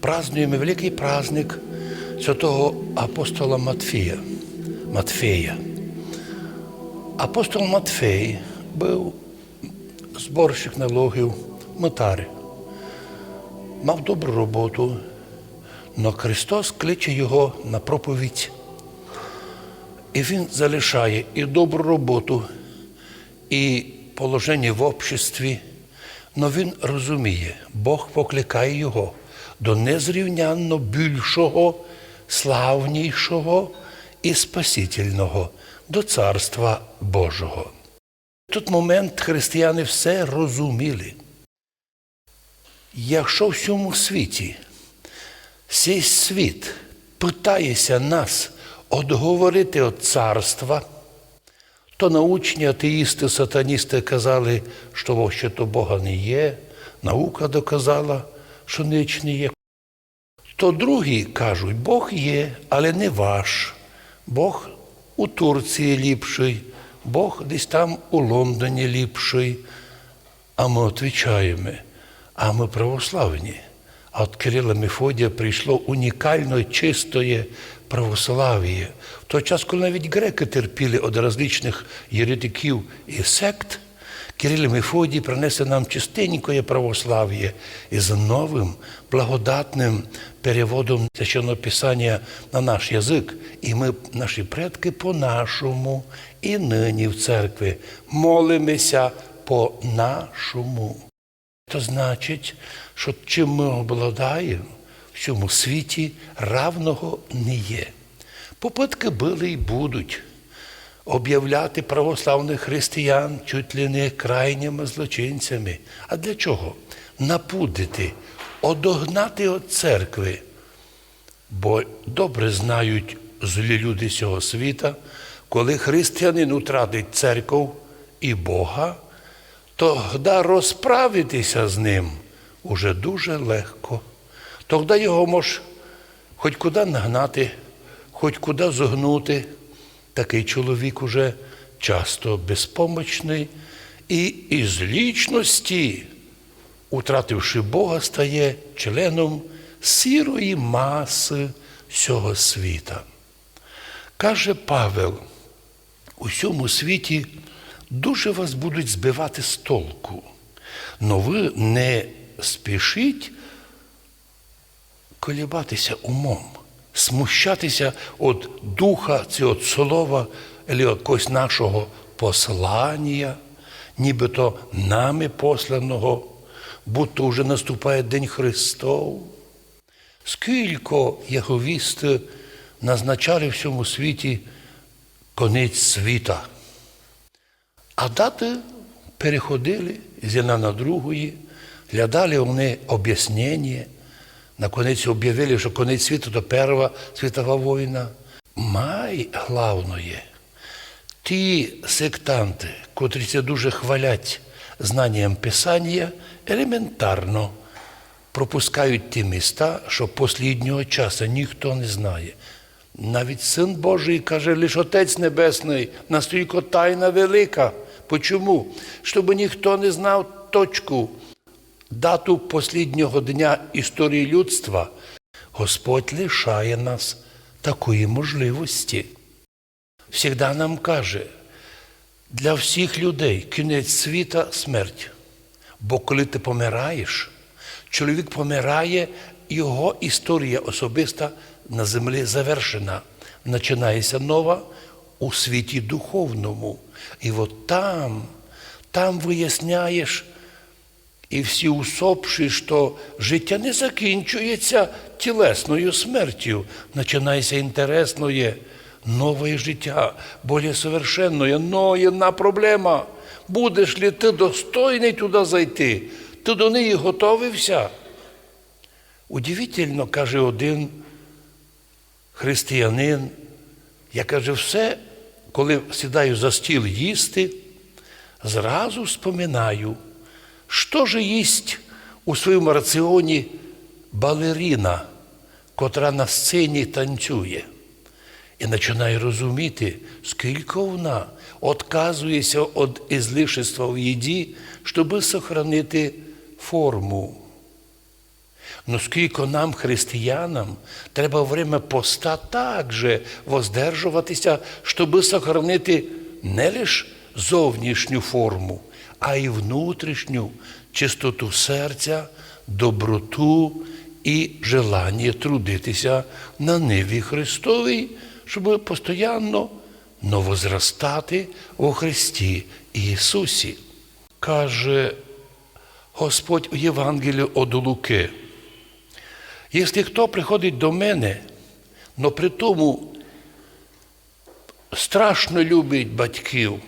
празднуємо великий праздник святого апостола Матфія. Матфея. Апостол Матфей був зборщик налогів митар. Мав добру роботу, але Христос кличе його на проповідь. І він залишає і добру роботу, і положення в обществі. Но він розуміє, Бог покликає його до незрівнянно більшого, славнішого і спасительного, до Царства Божого. В той момент християни все розуміли. Якщо в всьому світі цей світ питається нас одговорити від царства, то научні атеїсти, сатаністи казали, що вовще то Бога не є, наука доказала, що ніч не є. То другі кажуть, Бог є, але не ваш. Бог у Турції ліпший, Бог десь там у Лондоні ліпший. А ми відповідаємо, а ми православні. А від Кирила Мефодія прийшло унікально чистоє православ'я. В той час, коли навіть греки терпіли від различних єретиків і сект, Кирил Мефодій принесе нам чистенькое православ'я із новим благодатним переводом священного Писання на наш язик. І ми, наші предки, по-нашому і нині в церкві молимося по-нашому. То значить, що чим ми обладаємо, в цьому світі равного не є. Попитки були і будуть об'являти православних християн чуть ли не крайніми злочинцями. А для чого? Напудити, одогнати від церкви. Бо добре знають злі люди цього світа, коли християнин утратить церкву і Бога, то тоді розправитися з ним уже дуже легко. Тоді його може хоч куди нагнати, хоч куди зогнути. Такий чоловік уже часто безпомочний і із лічності, утративши Бога, стає членом сірої маси цього світа. Каже Павел, у всьому світі дуже вас будуть збивати з толку, но ви не спішіть колібатися умом, смущатися від духа цього слова, якогось нашого послання, нібито нами посланого, будто вже наступає День Христов. Скільки яговісти назначали в всьому світі конець світа. А дати переходили з одна на другої, глядали вони об'яснення, наконець об'явили, що конець світу то Перша світова війна. Май главное, ті сектанти, котрі дуже хвалять знанням Писання, елементарно пропускають ті міста, що посліднього часу ніхто не знає. Навіть Син Божий каже, лише Отець Небесний, настільки тайна велика. Почому? Щоб ніхто не знав точку, дату посліднього дня історії людства, Господь лишає нас такої можливості. Всігда нам каже, для всіх людей кінець світа смерть. Бо коли ти помираєш, чоловік помирає, його історія особиста на землі завершена. Починається нова у світі духовному. І от там, там виясняєш, і всі усопші, що життя не закінчується тілесною смертю, починається інтересне нове життя, більш совершенне, но проблема. Будеш ли ти достойний туди зайти? Ти до неї готовився? Удивительно, каже один християнин, я каже, все, коли сідаю за стіл їсти, зразу споминаю, що ж їсть у своєму раціоні балерина, котра на сцені танцює. І починаю розуміти, скільки вона відказується від ізлишества в їді, щоб сохранити форму. Но скільки нам, християнам, треба время поста також воздержуватися, щоб сохранити не лише зовнішню форму, а й внутрішню чистоту серця, доброту і желання трудитися на ниві Христовій, щоб постійно новозростати у Христі Ісусі. Каже Господь у Євангелії від Луки. Якщо хто приходить до мене, но при тому страшно любить батьків,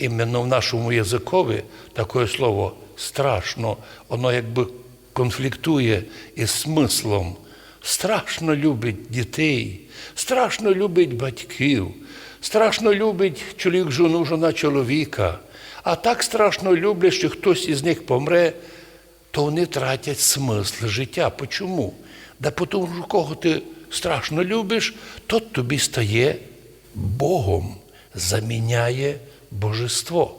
іменно в нашому язикові таке слово страшно, воно якби конфліктує із смислом. Страшно любить дітей, страшно любить батьків, страшно любить чоловік жону, жона чоловіка, а так страшно люблять, що хтось із них помре, то вони тратять смисл життя. Почому? Да тому, кого ти страшно любиш, тот тобі стає Богом, заміняє божество.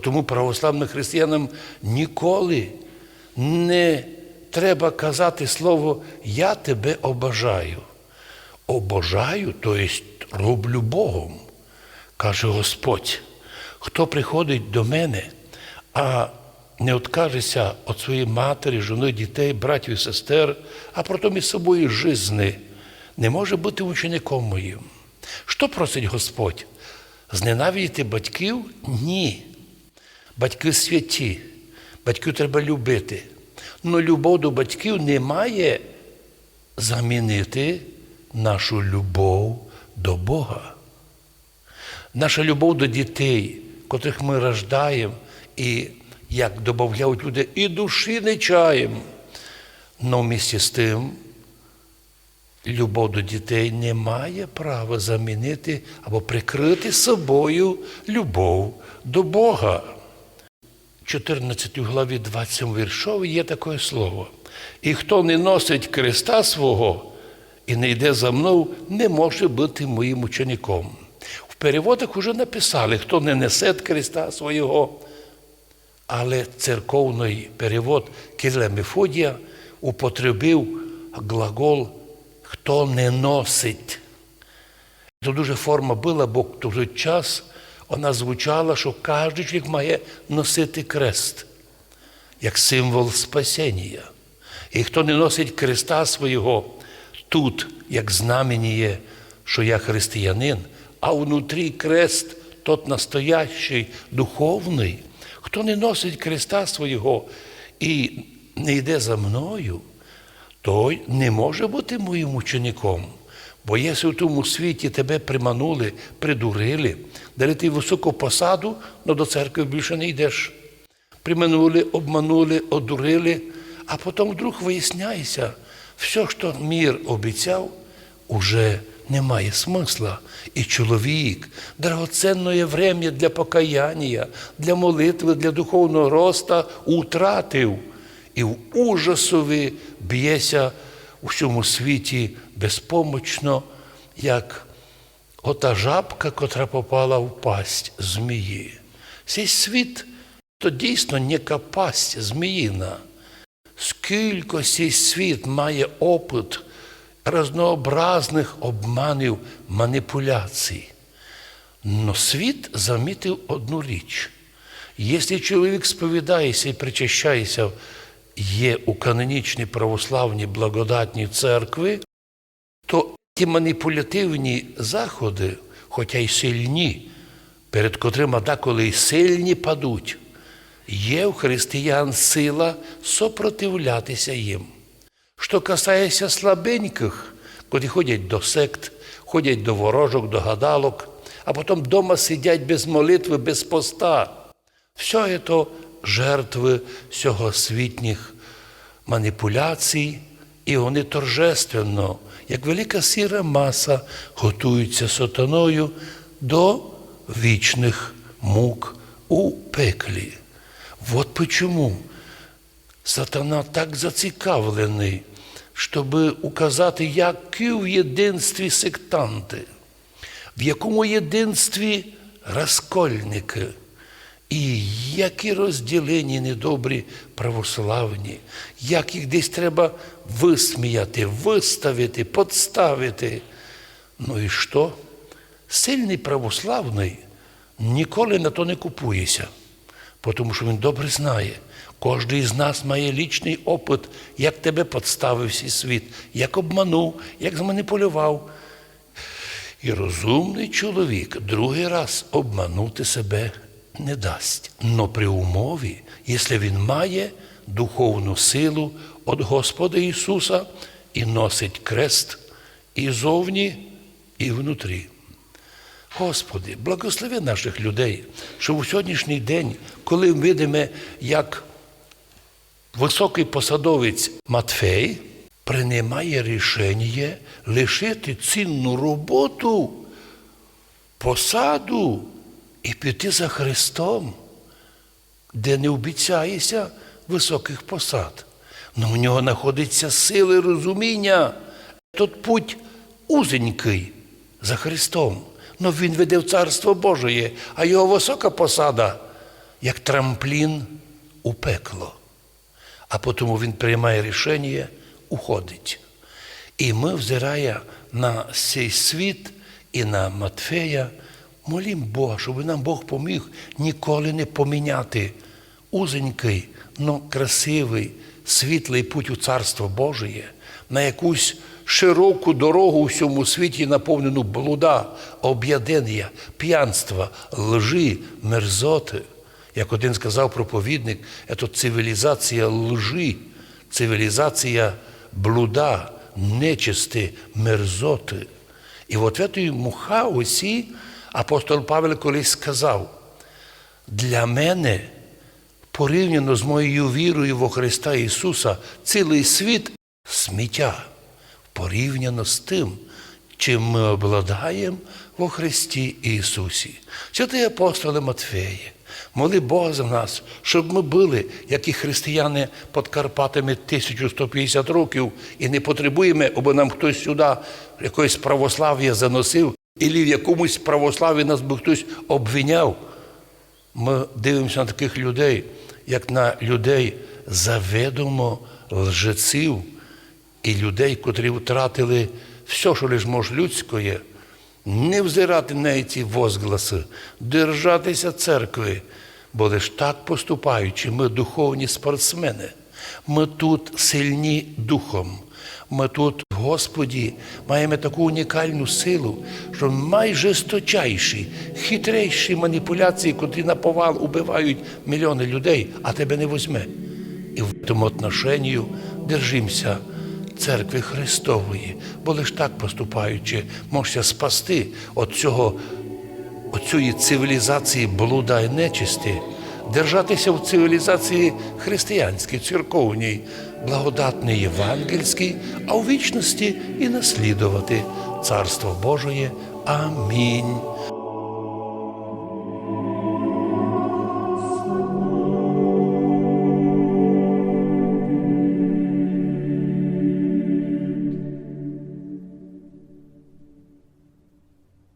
Тому православним християнам ніколи не треба казати слово Я тебе обожаю. Обожаю, то есть роблю Богом, каже Господь. Хто приходить до мене, а не откажеться від своєї матері, жони, дітей, братів і сестер, а потім із собою жизни, не може бути учеником моїм. Що просить Господь? Зненавидіти батьків? Ні. Батьки святі, батьків треба любити. Но любов до батьків не має замінити нашу любов до Бога. Наша любов до дітей, котрих ми рождаємо, і, як додають люди, і душі не чаємо. Но місті з тим любов до дітей не має права замінити або прикрити собою любов до Бога. 14 главі 27 віршові є таке слово. І хто не носить креста свого і не йде за мною, не може бути моїм учеником. В переводах вже написали, хто не несе креста свого, але церковний перевод Кирила Мефодія употребив глагол хто не носить. Це дуже форма була, бо в той час вона звучала, що кожен чоловік має носити крест як символ спасіння. І хто не носить креста свого тут, як знамення, що я християнин, а внутрі крест тот настоящий, духовний, хто не носить креста свого і не йде за мною, той не може бути моїм учеником. Бо якщо в тому світі тебе приманули, придурили, дали ти високу посаду, но до церкви більше не йдеш. Приманули, обманули, одурили, а потім вдруг виясняється, все, що мір обіцяв, уже немає смисла. І чоловік драгоценне время для покаяння, для молитви, для духовного роста утратив і в ужасові б'ється у всьому світі безпомочно, як ота жабка, котра попала в пасть змії. Цей світ то дійсно ніяка пасть зміїна. Скільки цей світ має опит разнообразних обманів, маніпуляцій. Но світ замітив одну річ. Якщо чоловік сповідається і причащається є у канонічній православній благодатній церкви, то ті маніпулятивні заходи, хоча й сильні, перед котрими деколи й сильні падуть, є в християн сила сопротивлятися їм. Що касається слабеньких, котрі ходять до сект, ходять до ворожок, до гадалок, а потім вдома сидять без молитви, без поста. Все це жертви сьогосвітніх маніпуляцій, і вони торжественно, як велика сіра маса, готуються сатаною до вічних мук у пеклі. От почому сатана так зацікавлений, щоб указати, які в єдинстві сектанти, в якому єдинстві розкольники. І які розділені недобрі православні, як їх десь треба висміяти, виставити, подставити. Ну і що? Сильний православний ніколи на то не купується, тому що він добре знає. Кожен із нас має лічний опит, як тебе подставив всій світ, як обманув, як зманіпулював. І розумний чоловік другий раз обманути себе не дасть. Но при умові, якщо він має духовну силу від Господа Ісуса і носить крест і зовні, і внутрі. Господи, благослови наших людей, що в сьогоднішній день, коли видимо, як високий посадовець Матфей приймає рішення лишити цінну роботу, посаду і піти за Христом, де не обіцяється високих посад. Но в нього знаходиться сили розуміння. Тут путь узенький за Христом. Но він веде в Царство Божеє, а його висока посада, як трамплін у пекло. А тому він приймає рішення, уходить. І ми, взирая на цей світ і на Матфея, молім Бога, щоб нам Бог поміг ніколи не поміняти узенький, но красивий, світлий путь у Царство Божеє на якусь широку дорогу у всьому світі, наповнену блуда, об'ядення, п'янства, лжи, мерзоти. Як один сказав проповідник, це цивілізація лжи, цивілізація блуда, нечисти, мерзоти. І от в цьому хаосі апостол Павел колись сказав, для мене, порівняно з моєю вірою во Христа Ісуса, цілий світ сміття порівняно з тим, чим ми обладаємо во Христі Ісусі. Святий апостоле Матфеє, моли Бога за нас, щоб ми були, як і християни під Карпатами 1150 років, і не потребуємо, аби нам хтось сюди якоїсь православ'я заносив, і в якомусь православі нас би хтось обвиняв. Ми дивимося на таких людей, як на людей заведомо лжеців і людей, котрі втратили все, що лиш може людське, не взирати на ці возгласи, держатися церкви, бо лиш так поступаючи, ми духовні спортсмени. Ми тут сильні духом. Ми тут, Господі, маємо таку унікальну силу, що найжесточайші, хитрейші маніпуляції, котрі на повал убивають мільйони людей, а тебе не возьме. І в тому отношенню держимося церкви Христової, бо лиш так поступаючи, можна спасти від цього, від цивілізації блуда і нечисті, держатися в цивілізації християнській, церковній, благодатній євангельський, а у вічності і наслідувати Царство Божоє. Амінь.